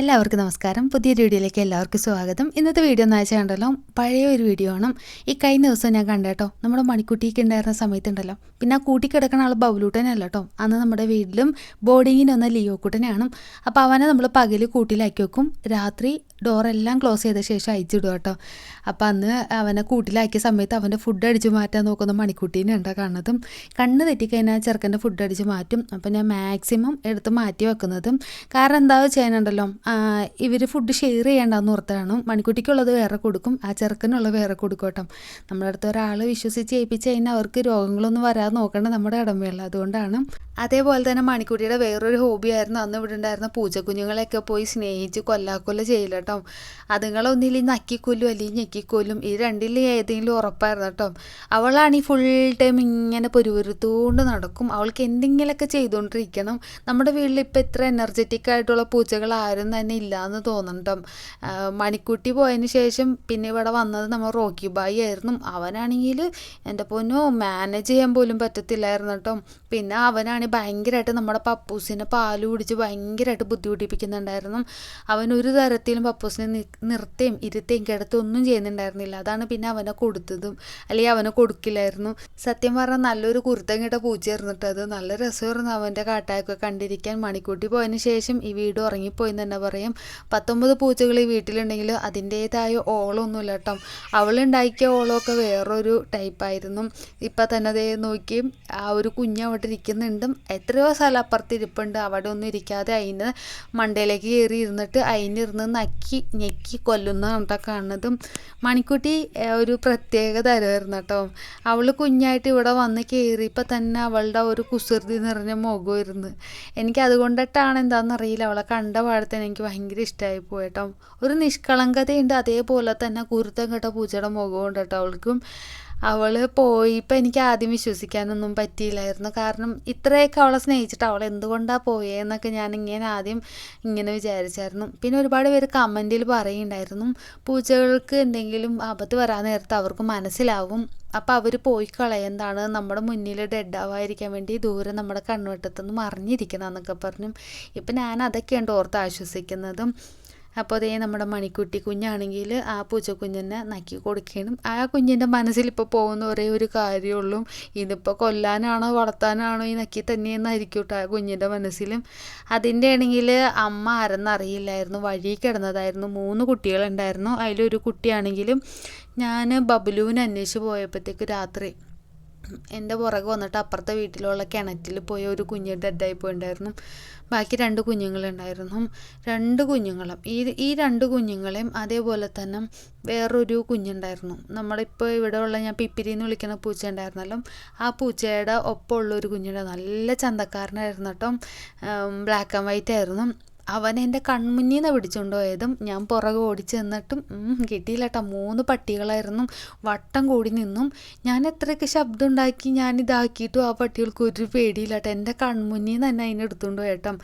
എല്ലാവർക്കും നമസ്കാരം. പുതിയൊരു വീഡിയോയിലേക്ക് എല്ലാവർക്കും സ്വാഗതം. ഇന്നത്തെ വീഡിയോ എന്ന് വെച്ചാൽ ഉണ്ടല്ലോ പഴയ ഒരു വീഡിയോ ആണ്. ഈ കഴിഞ്ഞ ദിവസം ഞാൻ കണ്ടേട്ടോ നമ്മുടെ മണിക്കുട്ടിക്ക് ഉണ്ടായിരുന്ന സമയത്തുണ്ടല്ലോ പിന്നെ ആ കൂട്ടി കിടക്കുന്ന ആൾ ബൗലൂട്ടനല്ല കേട്ടോ. അന്ന് നമ്മുടെ വീട്ടിലും ബോർഡിങ്ങിന് ലിയോ കുട്ടനാണ് അപ്പോൾ അവനെ നമ്മൾ പകൽ കൂട്ടിലാക്കി വെക്കും. രാത്രി ഡോറെല്ലാം ക്ലോസ് ചെയ്ത ശേഷം അയച്ചിടും കേട്ടോ. അപ്പോൾ അന്ന് അവനെ കൂട്ടിലാക്കിയ സമയത്ത് അവന്റെ ഫുഡ് അടിച്ച് മാറ്റാൻ നോക്കുന്ന മണിക്കുട്ടീനെ ഉണ്ടോ കാണുന്നതും കണ്ണ് തെറ്റിക്കഴിഞ്ഞാൽ ചെറുക്കന്റെ ഫുഡ് അടിച്ച് മാറ്റും. അപ്പോൾ ഞാൻ മാക്സിമം എടുത്ത് മാറ്റി വെക്കുന്നതും. കാരണം എന്താ ചെയ്യാനുണ്ടല്ലോ ഇവർ ഫുഡ് ഷെയർ ചെയ്യേണ്ടെന്ന് ഓർത്താണ്. മണിക്കുട്ടിക്കുള്ളത് വേറെ കൊടുക്കും ആ ചെറുക്കനുള്ളത് വേറെ കൊടുക്കും കേട്ടോ. നമ്മുടെ അടുത്ത് ഒരാൾ വിശ്വസിച്ച് ഏൽപ്പിച്ച് കഴിഞ്ഞാൽ അവർക്ക് രോഗങ്ങളൊന്നും വരാതെ നോക്കേണ്ട നമ്മുടെ കടമയല്ല അതുകൊണ്ടാണ് അതേപോലെ തന്നെ മണിക്കുട്ടിയുടെ വേറൊരു ഹോബിയായിരുന്നു അന്ന് ഇവിടെ ഉണ്ടായിരുന്ന പൂച്ചക്കുഞ്ഞുങ്ങളെയൊക്കെ പോയി സ്നേഹിച്ച് കൊല്ലാക്കൊല്ല ചെയ്യില്ല കേട്ടോ. അതുങ്ങളൊന്നില്ലെങ്കിൽ നക്കിക്കൊല്ലും അല്ലെങ്കിൽ ഞെക്കിക്കൊല്ലും ഈ രണ്ടിൽ ഏതെങ്കിലും ഉറപ്പായിരുന്നു കേട്ടോ. അവളാണ് ഈ ഫുൾ ടൈം ഇങ്ങനെ പൊരുവരുത്തുകൊണ്ട് നടക്കും. അവൾക്ക് എന്തെങ്കിലുമൊക്കെ ചെയ്തുകൊണ്ടിരിക്കണം നമ്മുടെ വീട്ടിൽ ഇപ്പം ഇത്ര എനർജറ്റിക് ആയിട്ടുള്ള പൂച്ചകൾ ആരും തന്നെ ഇല്ല എന്ന് തോന്നണം മണിക്കുട്ടി പോയതിന് ശേഷം പിന്നെ ഇവിടെ വന്നത് നമ്മൾ റോക്കി ബായി ആയിരുന്നു. അവനാണെങ്കിൽ എന്റെ പൊന്നു മാനേജ് ചെയ്യാൻ പോലും പറ്റത്തില്ലായിരുന്നു കേട്ടോ. പിന്നെ അവനാണെങ്കിൽ ഭയങ്കരമായിട്ട് നമ്മുടെ പപ്പൂസിനെ പാൽ കുടിച്ച് ഭയങ്കരമായിട്ട് ബുദ്ധിമുട്ടിപ്പിക്കുന്നുണ്ടായിരുന്നു. അവൻ ഒരു തരത്തിലും പപ്പൂസിനെ നിർത്തുകയും ഇരുത്തുകയും കിടത്തൊന്നും ഒന്നും ചെയ്യുന്നുണ്ടായിരുന്നില്ല. അതാണ് പിന്നെ അവനെ കൊടുത്തതും അല്ലെങ്കിൽ അവനെ കൊടുക്കില്ലായിരുന്നു. സത്യം പറഞ്ഞാൽ നല്ലൊരു കുരുത്തം കിട്ട പൂച്ചയായിരുന്നു അത്. നല്ല രസമായിരുന്നു അവന്റെ കാട്ടായൊക്കെ കണ്ടിരിക്കാൻ. മണിക്കൂട്ടി പോയതിന് ശേഷം ഈ വീട് ഉറങ്ങിപ്പോയി തന്നെ പറയാം പത്തൊമ്പത് പൂച്ചകൾ ഈ വീട്ടിലുണ്ടെങ്കിൽ അതിന്റേതായ ഓളമൊന്നുമില്ല കേട്ടോ. അവളുണ്ടാക്കിയ ഓളമൊക്കെ വേറൊരു ടൈപ്പായിരുന്നു ഇപ്പം തന്നെ അതേ നോക്കി ആ ഒരു കുഞ്ഞ് അവിടെ ഇരിക്കുന്നുണ്ട്. എത്രയോ സ്ഥലം അപ്പുറത്ത് ഇരിപ്പുണ്ട്. അവിടെ ഒന്നും ഇരിക്കാതെ അതിന് മണ്ടയിലേക്ക് കയറി ഇരുന്നിട്ട് അതിനിരുന്ന് നക്കി ഞെക്കി കൊല്ലുന്ന കാണുന്നതും. മണിക്കുട്ടി ഒരു പ്രത്യേക തരമായിരുന്നു കേട്ടോ. അവൾ കുഞ്ഞായിട്ട് ഇവിടെ വന്ന് കയറിയപ്പോൾ തന്നെ അവളുടെ ഒരു കുസൃതി നിറഞ്ഞ മുഖമായിരുന്നു. എനിക്ക് അതുകൊണ്ടിട്ടാണ് എന്താണെന്നറിയില്ല അവളെ കണ്ട പാടത്തേന് എനിക്ക് ഭയങ്കര ഇഷ്ടമായി പോയിട്ടോ ഒരു നിഷ്കളങ്കതയുണ്ട്. അതേപോലെ തന്നെ കുരുത്തം കേട്ട പൂച്ചയുടെ മുഖമുണ്ട് കേട്ടോ അവൾക്കും. അവൾ പോയി. ഇപ്പം എനിക്ക് ആദ്യം വിശ്വസിക്കാനൊന്നും പറ്റിയില്ലായിരുന്നു. കാരണം ഇത്രയൊക്കെ അവളെ സ്നേഹിച്ചിട്ട് അവൾ എന്തുകൊണ്ടാണ് പോയേന്നൊക്കെ ഞാൻ ഇങ്ങനെ ആദ്യം ഇങ്ങനെ വിചാരിച്ചായിരുന്നു. പിന്നെ ഒരുപാട് പേര് കമന്റിൽ പറയുന്നുണ്ടായിരുന്നു പൂച്ചകൾക്ക് എന്തെങ്കിലും ആപത്ത് വരാൻ നേരത്ത് അവർക്ക് മനസ്സിലാവും. അപ്പോൾ അവർ പോയി കളയുന്നതാണ് നമ്മുടെ മുന്നിൽ ഡെഡ് ആവാതിരിക്കാൻ വേണ്ടി ദൂരെ നമ്മുടെ കണ്ണുവെട്ടത്തുനിന്ന് മറിഞ്ഞിരിക്കുന്നതെന്നൊക്കെ പറഞ്ഞു. ഇപ്പം ഞാൻ അതൊക്കെയാണ് ഓർത്ത് ആശ്വസിക്കുന്നതും. അപ്പോൾ അതേ നമ്മുടെ മണിക്കുട്ടി കുഞ്ഞാണെങ്കിൽ ആ പൂച്ചക്കുഞ്ഞിനെ നക്കി കൊടുക്കണം ആ കുഞ്ഞിന്റെ മനസ്സിൽ ഇപ്പോൾ പോകുന്ന ഒരേ ഒരു കാര്യമുള്ളൂ. ഇതിപ്പോൾ കൊല്ലാനാണോ വളർത്താനാണോ ഈ നക്കി തന്നെയെന്നായിരിക്കും കേട്ടോ ആ കുഞ്ഞിന്റെ മനസ്സിലും. അതിന്റെ ആണെങ്കിൽ അമ്മ ആരെന്നറിയില്ലായിരുന്നു. വഴി കിടന്നതായിരുന്നു. മൂന്ന് കുട്ടികളുണ്ടായിരുന്നു. അതിലൊരു കുട്ടിയാണെങ്കിലും ഞാൻ ബബുലുവിനെ അന്വേഷിച്ച് പോയപ്പോഴത്തേക്ക് രാത്രി എന്റെ പുറകെ വന്നിട്ട് അപ്പുറത്തെ വീട്ടിലുള്ള കിണറ്റിൽ പോയി ഒരു കുഞ്ഞ് ഡെഡായി പോയിണ്ടായിരുന്നു. ബാക്കി രണ്ട് കുഞ്ഞുങ്ങളുണ്ടായിരുന്നു. രണ്ട് കുഞ്ഞുങ്ങളും. ഈ ഈ രണ്ട് കുഞ്ഞുങ്ങളെയും അതേപോലെ തന്നെ വേറൊരു കുഞ്ഞുണ്ടായിരുന്നു. നമ്മളിപ്പോൾ ഇവിടെ ഉള്ള ഞാൻ പിപ്പിരി എന്ന് വിളിക്കുന്ന പൂച്ച ഉണ്ടായിരുന്നല്ലോ. ആ പൂച്ചയുടെ ഒപ്പമുള്ള ഒരു കുഞ്ഞുണ്ടായിരുന്നു നല്ല ചന്തക്കാരനായിരുന്നു കേട്ടോ. ബ്ലാക്ക് ആൻഡ് വൈറ്റ് ആയിരുന്നു. അവൻ എന്റെ കൺമുന്നിൽ നിന്ന് പിടിച്ചുകൊണ്ട് പോയതും ഞാൻ പുറകെ ഓടിച്ചു നിന്നിട്ടും കിട്ടിയില്ല കേട്ടോ മൂന്ന് പട്ടികളായിരുന്നു. വട്ടം കൂടി നിന്നും. ഞാൻ എത്രയൊക്കെ ശബ്ദം ഉണ്ടാക്കി ഞാൻ ഇതാക്കിയിട്ടും ആ പട്ടികൾക്ക് ഒരു പേടിയില്ല കേട്ടോ എന്റെ കൺമുന്നിൽ നിന്ന് തന്നെ അതിനെ എടുത്തുകൊണ്ട് പോയേട്ടോ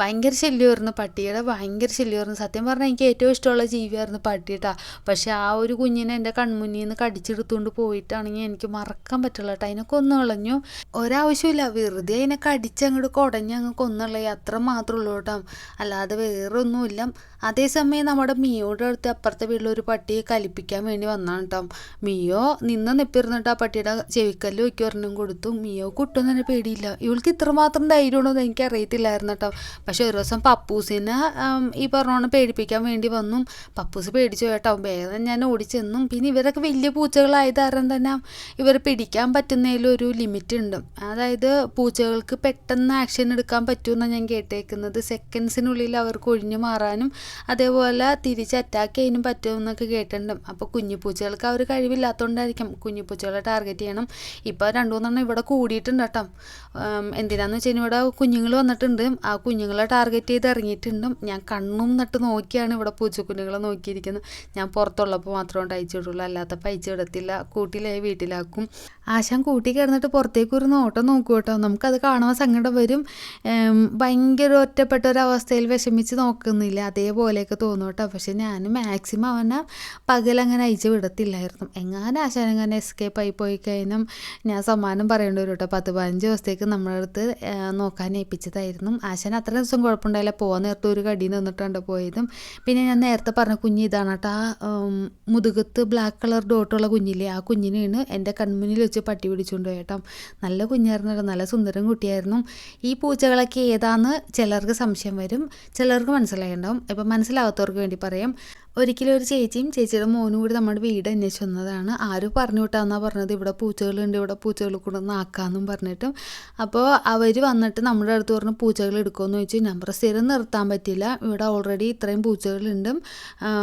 ഭയങ്കര ശല്യമായിരുന്നു പട്ടിയുടെ ഭയങ്കര ശല്യമായിരുന്നു. സത്യം പറഞ്ഞാൽ എനിക്ക് ഏറ്റവും ഇഷ്ടമുള്ള ജീവിയായിരുന്നു പട്ടി കേട്ടോ പക്ഷെ ആ ഒരു കുഞ്ഞിനെ എന്റെ കൺമുന്നിൽ നിന്ന് കടിച്ചെടുത്തുകൊണ്ട് പോയിട്ടാണെങ്കിൽ എനിക്ക് മറക്കാൻ പറ്റില്ല കേട്ടോ അതിനെ കൊന്നു കളഞ്ഞു. ഒരാവശ്യമില്ല വെറുതെ അതിനെ കടിച്ചങ്ങോട്ട് കുടഞ്ഞ് അങ്ങ് കൊന്നുള്ളേ അത്ര മാത്രമേ ഉള്ളൂ കേട്ടോ. അല്ലാതെ വേറെ ഒന്നുമില്ല അതേസമയം നമ്മുടെ മിയോയുടെ അടുത്ത് അപ്പുറത്തെ വീട്ടിലൊരു പട്ടിയെ കലിപ്പിക്കാൻ വേണ്ടി വന്നാണ് കേട്ടോ മിയോ നിന്ന് നിപ്പിരുന്നിട്ട് ആ പട്ടിയുടെ ചെവിക്കല്ല് വയ്ക്കി ഒരെണ്ണം കൊടുത്തു. മിയോ കുട്ടും തന്നെ പേടിയില്ല. ഇവൾക്ക് ഇത്രമാത്രം ധൈര്യമുണ്ടോ എന്ന് എനിക്ക് അറിയത്തില്ലായിരുന്നു കേട്ടോ പക്ഷെ ഒരു ദിവസം പപ്പൂസിനെ ഈ പറഞ്ഞോണം പേടിപ്പിക്കാൻ വേണ്ടി വന്നു. പപ്പൂസ് പേടിച്ചു കേട്ടോ വേഗം ഞാൻ ഓടിച്ചെന്നും. പിന്നെ ഇവരൊക്കെ വലിയ പൂച്ചകളായത് കാരണം തന്നെ ഇവരെ പിടിക്കാൻ പറ്റുന്നതിലൊരു ലിമിറ്റ് ഉണ്ട് അതായത് പൂച്ചകൾക്ക് പെട്ടെന്ന് ആക്ഷൻ എടുക്കാൻ പറ്റുമെന്നാണ് ഞാൻ കേട്ടേക്കുന്നത്. സെക്കൻഡ്സിനുള്ളിൽ അവർക്ക് ഒഴിഞ്ഞു മാറാനും അതേപോലെ തിരിച്ച് അറ്റാക്ക് ചെയ്യാനും പറ്റുമെന്നൊക്കെ കേട്ടിട്ടുണ്ട്. അപ്പോൾ കുഞ്ഞു പൂച്ചകൾക്ക് ആ ഒരു കഴിവില്ലാത്തതുകൊണ്ടായിരിക്കും കുഞ്ഞു പൂച്ചകളെ ടാർഗറ്റ് ചെയ്യണം. ഇപ്പോൾ രണ്ടു മൂന്നെണ്ണം ഇവിടെ കൂടിയിട്ടുണ്ട് കേട്ടോ. എന്തിനാന്ന് വെച്ചാൽ ഇവിടെ കുഞ്ഞുങ്ങൾ വന്നിട്ടുണ്ട്. ആ കുഞ്ഞുങ്ങളെ ടാർഗറ്റ് ചെയ്ത് ഇറങ്ങിയിട്ടുണ്ട്. ഞാൻ കണ്ണും നട്ട് നോക്കിയാണ് ഇവിടെ പൂച്ചക്കുഞ്ഞുങ്ങളെ നോക്കിയിരിക്കുന്നത്. ഞാൻ പുറത്തുള്ളപ്പോൾ മാത്രം അയച്ചു വിടുള്ളൂ അല്ലാത്തപ്പോൾ അയച്ചു വിടത്തില്ല കൂട്ടിലായി വീട്ടിലാക്കും. ആശാൻ കൂട്ടി കിടന്നിട്ട് പുറത്തേക്ക് ഒരു നോട്ടം നോക്കൂ കേട്ടോ. നമുക്കത് കാണുമ്പോൾ സങ്കടം വരും. ഭയങ്കര ഒറ്റപ്പെട്ട ഒരവസ്ഥയിൽ വിഷമിച്ച് നോക്കുന്നില്ല. അതേപോലെയൊക്കെ തോന്നും കേട്ടോ. പക്ഷെ ഞാൻ മാക്സിമം അവനെ പകലങ്ങനെ അയച്ചു വിടത്തില്ലായിരുന്നു. എങ്ങാനും ആശാനങ്ങനെ എസ്കേപ്പ് ആയി പോയി കഴിഞ്ഞാൽ ഞാൻ സമ്മാനം പറയേണ്ടി വരും കേട്ടോ. പത്ത് പതിനഞ്ച് ദിവസത്തേക്ക് നമ്മുടെ അടുത്ത് നോക്കാൻ ഏൽപ്പിച്ചതായിരുന്നു. ആശാൻ അത്ര ദിവസം കുഴപ്പമുണ്ടായില്ല. പോകാൻ നേരത്തെ ഒരു കടി നിന്നിട്ടാണ് പോയതും. പിന്നെ ഞാൻ നേരത്തെ പറഞ്ഞ കുഞ്ഞ് ഇതാണ് കേട്ടോ. ആ മുതുകത്ത് ബ്ലാക്ക് കളർ ഡോട്ടുള്ള കുഞ്ഞില്ലേ? ആ കുഞ്ഞിനെയാണ് എന്റെ കൺമുന്നിൽ വെച്ച് പട്ടി പിടിച്ചുകൊണ്ട് പോയേട്ടാ നല്ല കുഞ്ഞായിരുന്നു നല്ല സുന്ദരം കുട്ടിയായിരുന്നു. ഈ പൂച്ചകളൊക്കെ ഏതാന്ന് ചിലർക്ക് സംശയം വരും. ചിലർക്ക് മനസ്സിലായിട്ടുണ്ടാവും ഇപ്പം മനസ്സിലാവാത്തവർക്ക് വേണ്ടി പറയാം. ഒരിക്കലും ഒരു ചേച്ചിയും ചേച്ചിയുടെ മോനും കൂടി നമ്മുടെ വീട് അന്വേഷിച്ച് വന്നതാണ്. ആരും പറഞ്ഞു വിട്ടാന്നാ പറഞ്ഞത്. ഇവിടെ പൂച്ചകളുണ്ട് ഇവിടെ പൂച്ചകൾ കൊണ്ടുവന്ന് ആക്കാന്നും പറഞ്ഞിട്ടും. അപ്പോൾ അവർ വന്നിട്ട് നമ്മുടെ അടുത്ത് പറഞ്ഞ് പൂച്ചകൾ എടുക്കുമെന്ന് ചോദിച്ചു. നമ്പർ സ്ഥിരം നിർത്താൻ പറ്റില്ല. ഇവിടെ ഓൾറെഡി ഇത്രയും പൂച്ചകളുണ്ട്.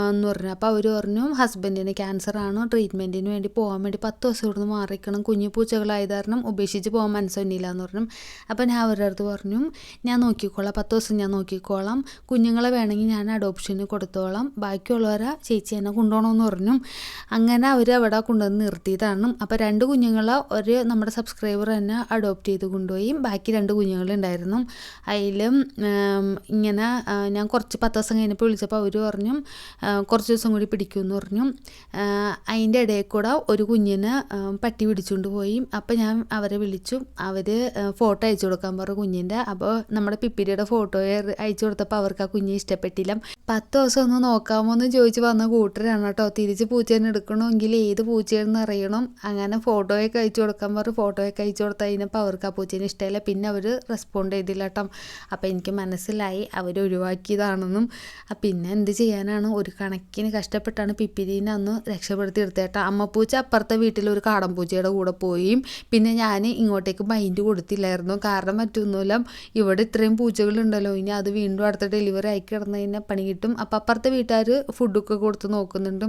എന്ന് പറഞ്ഞു. അപ്പോൾ അവർ പറഞ്ഞു ഹസ്ബൻഡിന് ക്യാൻസർ ആണ്? ട്രീറ്റ്മെന്റിന് വേണ്ടി പോകാൻ വേണ്ടി പത്ത് ദിവസം ഇവിടുന്ന് മാറിക്കണം. കുഞ്ഞു പൂച്ചകളായത് കാരണം ഉപേക്ഷിച്ച് പോകാൻ മനസ്സൊന്നില്ല എന്ന് പറഞ്ഞു. അപ്പോൾ ഞാൻ അവരുടെ അടുത്ത് പറഞ്ഞു ഞാൻ നോക്കിക്കോളാം. പത്ത് ദിവസം ഞാൻ നോക്കിക്കോളാം. കുഞ്ഞുങ്ങളെ വേണമെങ്കിൽ ഞാൻ അഡോപ്ഷന് കൊടുത്തോളാം. ബാക്കിയുള്ളവരെ ചേച്ചി എന്നെ കൊണ്ടുപോകണമെന്ന് പറഞ്ഞു അങ്ങനെ അവർ അവിടെ കൊണ്ടുവന്ന് നിർത്തിയതാണ്. അപ്പോൾ രണ്ട് കുഞ്ഞുങ്ങളെ ഒരു നമ്മുടെ സബ്സ്ക്രൈബർ തന്നെ അഡോപ്റ്റ് ചെയ്ത് കൊണ്ടുപോയി. ബാക്കി രണ്ട് കുഞ്ഞുങ്ങളുണ്ടായിരുന്നു അതിലും ഇങ്ങനെ ഞാൻ കുറച്ച് പത്ത് ദിവസം കഴിഞ്ഞപ്പോൾ വിളിച്ചപ്പോൾ അവർ പറഞ്ഞു കുറച്ച് ദിവസം കൂടി പിടിക്കുമെന്ന് പറഞ്ഞു. അതിന്റെ ഇടയിൽ കൂടെ ഒരു കുഞ്ഞിനെ പട്ടി പിടിച്ചുകൊണ്ട് പോയി. അപ്പോൾ ഞാൻ അവരെ വിളിച്ചു. അവർ ഫോട്ടോ അയച്ചു കൊടുക്കാൻ പറഞ്ഞു കുഞ്ഞിന്റെ. അപ്പോൾ നമ്മുടെ പിപ്പിരിയുടെ ഫോട്ടോ അയച്ചു കൊടുത്തപ്പോൾ അവർക്ക് ആ കുഞ്ഞ് ഇഷ്ടപ്പെട്ടില്ല. പത്ത് ദിവസം ഒന്ന് നോക്കാമോ എന്ന് ചോദിച്ച് വന്ന കൂട്ടരാണ് കേട്ടോ. തിരിച്ച് പൂച്ചേനെ എടുക്കണമെങ്കിൽ ഏത് പൂച്ചയാണെന്ന് അറിയണം. അങ്ങനെ ഫോട്ടോയൊക്കെ അയച്ചു കൊടുക്കാൻ പറഞ്ഞു. ഫോട്ടോയൊക്കെ അയച്ചു കൊടുത്ത് കഴിഞ്ഞപ്പോൾ അവർക്ക് ആ പൂച്ചേനെ ഇഷ്ടമില്ല. പിന്നെ അവർ റെസ്പോണ്ട് ചെയ്തില്ല കേട്ടോ. അപ്പോൾ എനിക്ക് മനസ്സിലായി അവർ ഒഴിവാക്കിയതാണെന്നും. പിന്നെ എന്ത് ചെയ്യാനാണ്? ഒരു കണക്കിന് കഷ്ടപ്പെട്ടാണ് പിപ്പിരീനെ അന്ന് രക്ഷപ്പെടുത്തി എടുത്തേട്ടാ അമ്മപ്പൂച്ച അപ്പുറത്തെ വീട്ടിൽ ഒരു കാടൻ പൂച്ചയുടെ കൂടെ പോയി. പിന്നെ ഞാൻ ഇങ്ങോട്ടേക്ക് മൈൻഡ് കൊടുത്തില്ലായിരുന്നു. കാരണം മറ്റൊന്നുമില്ല. ഇവിടെ ഇത്രയും പൂച്ചകളുണ്ടല്ലോ. ഇനി അത് വീണ്ടും അടുത്ത ഡെലിവറി ആയി കിടന്നു കഴിഞ്ഞാൽ പണി കിട്ടും. അപ്പം അപ്പുറത്തെ വീട്ടുകാർ ഫുഡൊക്കെ കൊടുത്ത് നോക്കുന്നുണ്ട്.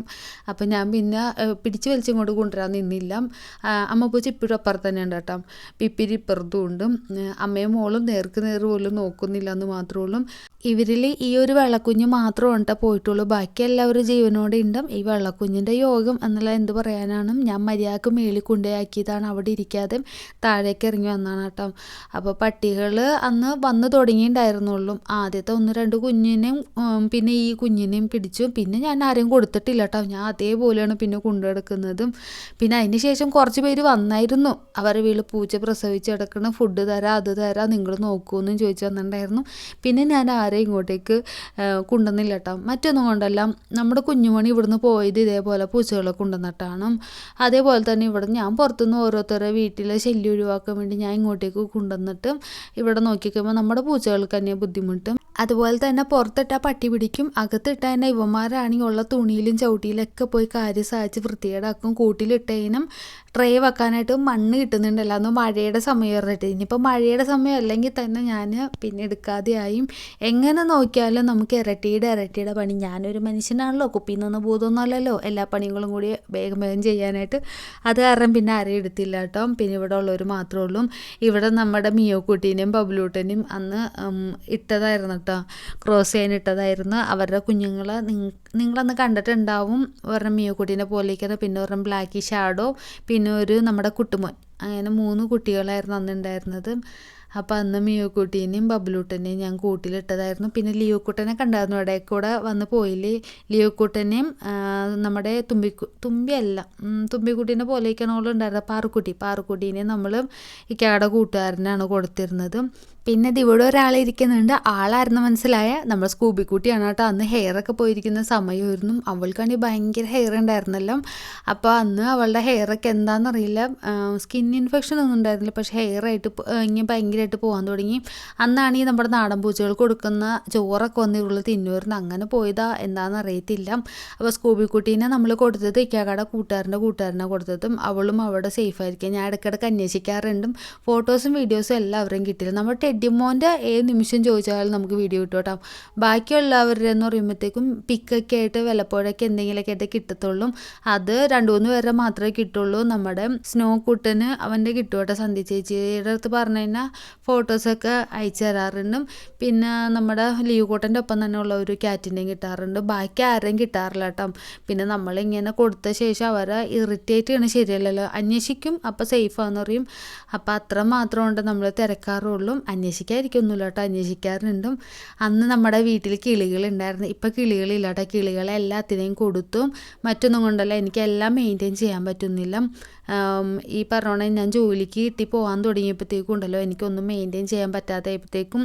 അപ്പം ഞാൻ പിന്നെ പിടിച്ച് വലിച്ചിങ്ങോട്ട് കൊണ്ടുവരാൻ നിന്നില്ല. അമ്മ പൂച്ച ഇപ്പോഴും അപ്പുറത്ത് തന്നെ ഉണ്ട് കേട്ടോ. പിപ്പിരി ഇപ്പുറത്തും ഉണ്ട്. അമ്മയും മോളും നേർക്ക് നേർ പോലും നോക്കുന്നില്ല എന്ന് മാത്രമേ ഇവരിൽ ഈ ഒരു വെള്ളക്കുഞ്ഞ് മാത്രമേ ഉണ്ട പോയിട്ടുള്ളൂ. ബാക്കി എല്ലാവരും ജീവനോടെ ഉണ്ട്. ഈ വെള്ളക്കുഞ്ഞിന്റെ യോഗം എന്നുള്ള എന്ത് പറയാനാണ്? ഞാൻ മര്യാദയ്ക്ക് മേളിൽ കൊണ്ടുപോയാക്കിയതാണ്. അവിടെ ഇരിക്കാതെ താഴേക്ക് ഇറങ്ങി വന്നാണ് കേട്ടോ. അപ്പോൾ പട്ടികൾ അന്ന് വന്ന് തുടങ്ങിയിട്ടുണ്ടായിരുന്നുള്ളൂ. ആദ്യത്തെ ഒന്ന് രണ്ട് കുഞ്ഞിനെയും പിന്നെ ഈ കുഞ്ഞിനെയും പിടിച്ചു പിന്നെ ഞാൻ ആരെയും കൊടുത്തിട്ടില്ല കേട്ടോ ഞാൻ അതേപോലെയാണ് പിന്നെ കൊണ്ടുനടക്കുന്നതും. പിന്നെ അതിന് ശേഷം കുറച്ച് പേര് വന്നായിരുന്നു. അവരെ വീട്ടിൽ പൂച്ച പ്രസവിച്ച് കിടക്കണം ഫുഡ് തരാം അത് തരാം നിങ്ങൾ നോക്കുമെന്നും ചോദിച്ചു വന്നിട്ടുണ്ടായിരുന്നു. പിന്നെ ഞാൻ ആരെയും ഇങ്ങോട്ടേക്ക് കൊണ്ടുവന്നില്ല കേട്ടോ മറ്റൊന്നും കൊണ്ടല്ല. നമ്മുടെ കുഞ്ഞുമണി ഇവിടുന്ന് പോയത് ഇതേപോലെ പൂച്ചകളെ കൊണ്ടുവന്നിട്ടാണ്. അതേപോലെ തന്നെ ഇവിടെ ഞാൻ പുറത്തുനിന്ന് ഓരോരുത്തരെ വീട്ടിലെ ശല്യം ഒഴിവാക്കാൻ വേണ്ടി ഞാൻ ഇങ്ങോട്ടേക്ക് കൊണ്ടുവന്നിട്ട് ഇവിടെ നോക്കിക്കുമ്പോൾ നമ്മുടെ പൂച്ചകൾക്ക് തന്നെ ബുദ്ധിമുട്ടും. അതുപോലെ തന്നെ പുറത്തിട്ടാൽ പട്ടി പിടിക്കും. അകത്തിട്ട തന്നെ ഇവന്മാരാണെങ്കിൽ ഉള്ള തുണിയിലും ചവിട്ടിയിലൊക്കെ പോയി കാര്യം സാധിച്ച് വൃത്തികേടാക്കും. കൂട്ടിലിട്ടതിനും ട്രേ വെക്കാനായിട്ട് മണ്ണ് കിട്ടുന്നുണ്ടല്ലോ. അന്ന് മഴയുടെ സമയം പറഞ്ഞിട്ട്. ഇനിയിപ്പോൾ മഴയുടെ സമയം അല്ലെങ്കിൽ തന്നെ ഞാൻ പിന്നെ എടുക്കാതെയായും. എങ്ങനെ നോക്കിയാലും നമുക്ക് ഇരട്ടിയുടെ ഇരട്ടിയുടെ പണി. ഞാനൊരു മനുഷ്യനാണല്ലോ. കുപ്പിയിൽ നിന്ന് ഭൂതമൊന്നുമല്ലല്ലോ. എല്ലാ പണികളും കൂടി വേഗം വേഗം ചെയ്യാനായിട്ട്. അത് കാരണം പിന്നെ ആരെയും എടുത്തില്ല കേട്ടോ. പിന്നെ ഇവിടെ ഉള്ളവർ മാത്രമേ ഉള്ളൂ. ഇവിടെ നമ്മുടെ മിയോക്കുട്ടീനെയും ബബ്ലൂട്ടനെയും അന്ന് ഇട്ടതായിരുന്നു കേട്ടോ. ക്രോസ് ചെയ്യാൻ ഇട്ടതായിരുന്നു. അവരുടെ കുഞ്ഞുങ്ങളെ നിങ്ങ നിങ്ങളന്ന് കണ്ടിട്ടുണ്ടാവും. ഒരെണ്ണം മിയോക്കുട്ടീനെ പോലെയൊക്കെയാണ്. പിന്നെ ഒരെണ്ണം ബ്ലാക്കി ഷാഡോ പിന്നെ ഒരു നമ്മുടെ കുട്ടുമോൻ അങ്ങനെ മൂന്ന് കുട്ടികളായിരുന്നു അന്ന് ഉണ്ടായിരുന്നത്. അപ്പോൾ അന്ന് മിയോക്കുട്ടീനെയും ബബ്ലൂട്ടനെയും ഞാൻ കൂട്ടിലിട്ടതായിരുന്നു. പിന്നെ ലിയോക്കുട്ടനെ കണ്ടായിരുന്നു. ഇടയിൽ കൂടെ വന്ന് പോയില്ലേ? ലിയോക്കുട്ടനെയും നമ്മുടെ തുമ്പി തുമ്പിയല്ല അല്ല തുമ്പിക്കുട്ടീനെ പോലെയൊക്കെയാണ് ഉണ്ടായിരുന്നത്. പാറുക്കുട്ടി പാറുക്കുട്ടീനെ നമ്മൾ ഈ കേട കൂട്ടുകാരനാണ് കൊടുത്തിരുന്നത്. പിന്നെ ഇത് ഇവിടെ ഒരാൾ ഇരിക്കുന്നുണ്ട്. ആളായിരുന്നു മനസ്സിലായ നമ്മൾ സ്കൂബിക്കുട്ടിയാണ് കേട്ടോ. അന്ന് ഹെയറൊക്കെ പോയിരിക്കുന്ന സമയമായിരുന്നു. അവൾക്കാണെങ്കിൽ ഭയങ്കര ഹെയർ ഉണ്ടായിരുന്നല്ലോ. അപ്പോൾ അന്ന് അവളുടെ ഹെയറൊക്കെ എന്താണെന്നറിയില്ല സ്കിൻ ഇൻഫെക്ഷൻ ഒന്നും ഉണ്ടായിരുന്നില്ല. പക്ഷേ ഹെയറായിട്ട് ഇങ്ങനെ പോ- ആ, ഇങ്ങനെ ഭയങ്കരമായിട്ട് പോകാൻ തുടങ്ങി. അന്നാണ് ഈ നമ്മുടെ നാടൻ പൂച്ചകൾ കൊടുക്കുന്ന ചോറൊക്കെ വന്ന് ഇവൾ തിന്നുമായിരുന്നു അങ്ങനെ പോയതാ എന്താണെന്ന് അറിയത്തില്ല. അപ്പോൾ സ്കൂബിക്കുട്ടീനെ നമ്മൾ കൊടുത്തത് ഇക്കാക്കട കൂട്ടുകാരന്റെ കൂട്ടുകാരനെ കൊടുത്തതും അവളും അവിടെ സേഫ് ആയിരിക്കും. ഞാൻ ഇടയ്ക്കിടയ്ക്ക് അന്വേഷിക്കാറുണ്ട്. ഫോട്ടോസും വീഡിയോസും എല്ലാം എല്ലാവരെയും കിട്ടില്ല. നമ്മുടെ ടെഡിമോന്റെ ഏത് നിമിഷം ചോദിച്ചാലും നമുക്ക് വീഡിയോ കിട്ടും ബാക്കിയുള്ളവരുടെ എന്ന് പറയുമ്പോഴത്തേക്കും പിക്കൊക്കെ ആയിട്ട് വല്ലപ്പോഴൊക്കെ എന്തെങ്കിലുമൊക്കെ ആയിട്ട് കിട്ടത്തുള്ളൂ. അത് രണ്ട് മൂന്ന് പേരെ മാത്രമേ കിട്ടുള്ളൂ. നമ്മുടെ സ്നോ കുട്ടന് അവന്റെ കിട്ടും സന്ധ്യ ചേച്ചിയുടെ അടുത്ത് പറഞ്ഞു കഴിഞ്ഞാൽ. ഫോട്ടോസൊക്കെ അയച്ചു തരാറുണ്ട് പിന്നെ നമ്മുടെ ലീവ് കോട്ടന്റെ ഒപ്പം തന്നെ ഉള്ള ഒരു ക്യാറ്റിന്റെയും കിട്ടാറുണ്ട്. ബാക്കി ആരെയും കിട്ടാറില്ല കേട്ടോ. പിന്നെ നമ്മളിങ്ങനെ കൊടുത്ത ശേഷം അവരെ ഇറിറ്റേറ്റ് ചെയ്യണ ശരിയല്ലല്ലോ. അന്വേഷിക്കും അപ്പോൾ സേഫാന്ന് പറയും. അപ്പോൾ അത്ര മാത്രം കൊണ്ട് നമ്മൾ തിരക്കാറുള്ളൂ. അന്വേഷിക്കാതിരിക്കൊന്നുമില്ല കേട്ടോ. അന്വേഷിക്കാറുണ്ട്. അന്ന് നമ്മുടെ വീട്ടിൽ കിളികൾ കിളികളുണ്ടായിരുന്നു. ഇപ്പോൾ കിളികളില്ല കേട്ടോ. കിളികളെ എല്ലാത്തിനെയും കൊടുത്തും. മറ്റൊന്നും കൊണ്ടല്ല. എനിക്ക് എല്ലാം മെയിന്റെയിൻ ചെയ്യാൻ പറ്റുന്നില്ല. ഈ പറഞ്ഞോണെ ഞാൻ ജോലിക്ക് കിട്ടി പോകാൻ തുടങ്ങിയപ്പോഴത്തേക്കും ഉണ്ടല്ലോ എനിക്കൊന്നും മെയിന്റെയിൻ ചെയ്യാൻ പറ്റാത്തപ്പോഴത്തേക്കും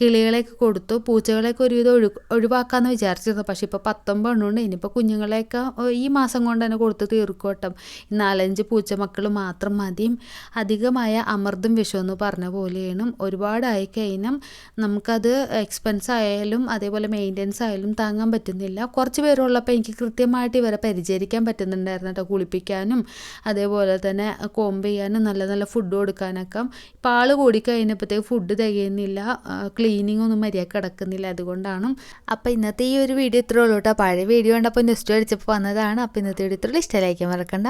കിളികളെയൊക്കെ കൊടുത്തു. പൂച്ചകളെയൊക്കെ ഒരുവിധം ഒഴു ഒഴിവാക്കാമെന്ന് വിചാരിച്ചിരുന്നു. പക്ഷേ ഇപ്പോൾ പത്തൊമ്പത് എണ്ണമുണ്ട് ഇനിയിപ്പോൾ കുഞ്ഞുങ്ങളെയൊക്കെ ഈ മാസം കൊണ്ട് തന്നെ കൊടുത്ത് തീർക്കോട്ടം നാലഞ്ച് പൂച്ചമക്കൾ മാത്രം മതിയും അധികമായ അമൃതും വിഷമെന്ന് പറഞ്ഞ പോലെയാണ്. ഒരുപാടായി കഴിഞ്ഞാൽ നമുക്കത് എക്സ്പെൻസ് ആയാലും അതേപോലെ മെയിന്റെനൻസ് ആയാലും താങ്ങാൻ പറ്റുന്നില്ല. കുറച്ച് പേരുള്ളപ്പോൾ എനിക്ക് കൃത്യമായിട്ട് ഇവരെ പരിചരിക്കാൻ പറ്റുന്നുണ്ടായിരുന്നു കേട്ടോ. കുളിപ്പിക്കാനും അതേപോലെ തന്നെ കോമ്പ് ചെയ്യാനും നല്ല നല്ല ഫുഡ് കൊടുക്കാനൊക്കെ. ഇപ്പം ആൾ കൂടിക്കഴിഞ്ഞപ്പോഴത്തേക്ക് ഫുഡ് തികയുന്നില്ല ക്ലീനിങ് ഒന്നും മര്യാദ കിടക്കുന്നില്ല അതുകൊണ്ടാണ്. അപ്പോൾ ഇന്നത്തെ ഈ ഒരു വീഡിയോ ഇത്രേ ഉള്ളൂ കേട്ടോ പഴയ വീഡിയോ കണ്ടപ്പോൾ നെക്സ്റ്റ് അടിച്ചപ്പോൾ വന്നതാണ്. അപ്പോൾ ഇന്നത്തെ വീഡിയോ ഇത്രയുള്ളൂ ഇഷ്ടമായിരിക്കും മറക്കണ്ട.